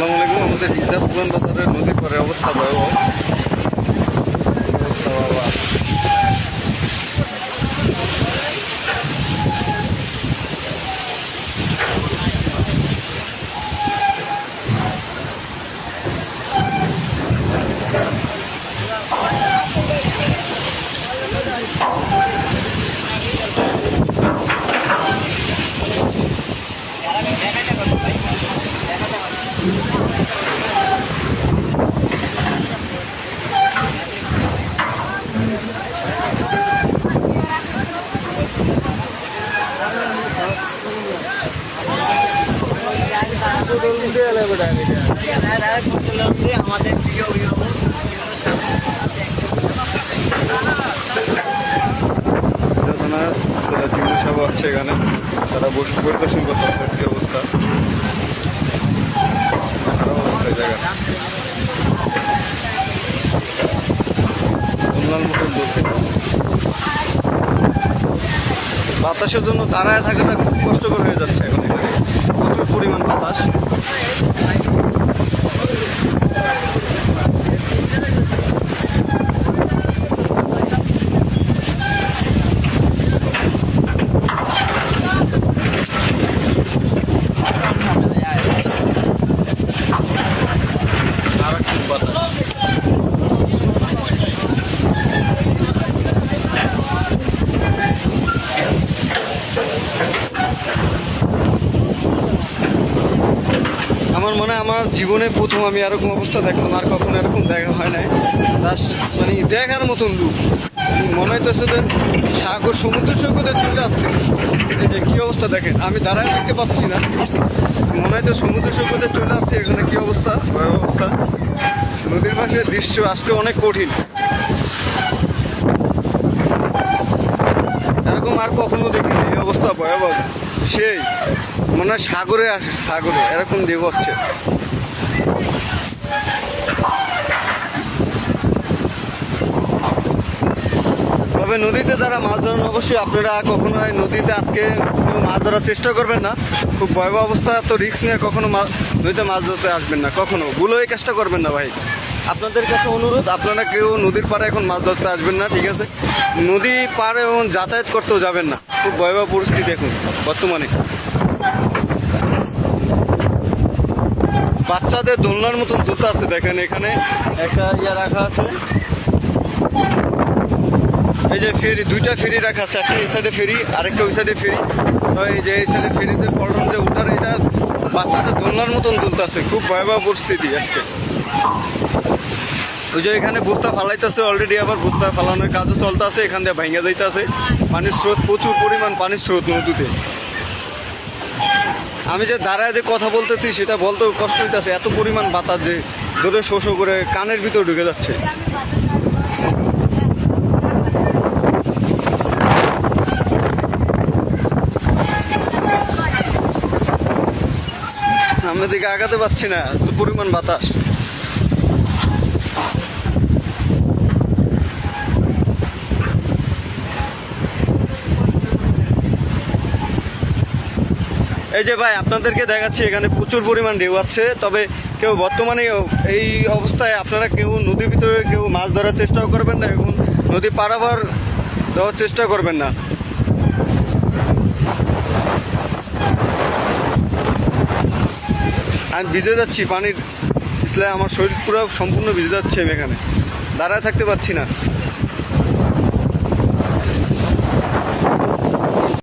আসসালামু আলাইকুম। আমাদের হিজাব পুরান বাজারের নদীর পরে অবস্থা ভয়াবহ। আমাদের প্রিয় যারা জীবন সভা আছে এখানে তারা বসে পরিদর্শন করতে অবস্থা? জায়গা বাতাসের জন্য দাঁড়ায় থাকাটা খুব কষ্টকর হয়ে যাচ্ছে এখন এখানে। প্রচুর পরিমাণ বাতাস মারাত্মক বাতাস আমার মনে আমার জীবনে প্রথম আমি এরকম অবস্থা দেখলাম আর কখনো এরকম দেখা হয় নাই। মানে দেখার মতন লুক মনে হইতেছে যে সাগর সমুদ্র সৈকতে চলে আসছে। এই যে কি অবস্থা দেখেন, আমি দাঁড়ায় দেখতে পাচ্ছি না। মনে হয় তো সমুদ্র সৈকতে চলে আসছে, এখানে কী অবস্থা? ভয়াবহ অবস্থা। নদীর পাশে দৃশ্য আসলে অনেক কঠিন। এরকম আর কখনো দেখিনি, এই অবস্থা ভয়াবহ। সেই, মনে হয় সাগরে আসে, সাগরে, এরকম ঢেউ হচ্ছে। তবে নদীতে যারা মাছ ধরেন, অবশ্যই আপনারা কখনো নদীতে আজকে মাছ ধরার চেষ্টা করবেন না। খুব ভয়াবহ অবস্থা, তো রিস্ক নিয়ে কখনো নদীতে মাছ ধরতে আসবেন না, কখনো। ভুলো এই কাজটা করবেন না ভাই। আপনাদের কাছে অনুরোধ, আপনারা কেউ নদীর পাড়ে এখন মাছ ধরতে আসবেন না, ঠিক আছে? নদী পাড়ে এবং যাতায়াত করতেও যাবেন না। খুব ভয়াবহ পরিস্থিতি দেখুন, বর্তমানে। বাচ্চাদের দোলনার মতন দুটো আছে, দেখেন এখানে। একটা ইয়ে রাখা আছে। এই যে ফেরি, দুইটা ফেরি রাখা আছে, একটা এই সাইডে ফেরি, আরেকটা ওই সাইডে ফেরি। এই যে এই সাইডে ফেরিতে পল্টন যে উঠার, এটা বাচ্চাদের দোলনার মতন দুলতে আছে, খুব ভয়াবহ পরিস্থিতি আজকে। ওই যে এখানে বস্তা ফালাইতেছে অলরেডি আবার বস্তা ফালানোর কাজও চলতে আছে এখান দিয়ে ভাঙ্গা যাইতেছে। পানির স্রোত, প্রচুর পরিমাণ পানির স্রোত নদীতে। আমি যে দাঁড়ায় যে কথা বলতেছি, সেটা বলতে কষ্ট হইতেছে, এত পরিমাণ বাতাস যে ধরে শোষ করে কানের ভিতর ঢুকে যাচ্ছে। সামনের দিকে আগাতে পারছি না, এত পরিমাণ বাতাস। এই যে ভাই, আপনাদেরকে দেখাচ্ছি, এখানে প্রচুর পরিমাণ ঢেউ আছে। তবে কেউ বর্তমানে এই অবস্থায় আপনারা কেউ নদীর ভিতরে কেউ মাছ ধরার চেষ্টাও করবেন না, এবং নদী পারাবার দেওয়ার চেষ্টা করবেন না। আমি ভিজে যাচ্ছি, পানির ইসলে আমার শরীর পুরো সম্পূর্ণ ভিজে যাচ্ছে আমি এখানে। দাঁড়ায় থাকতে পারছি না।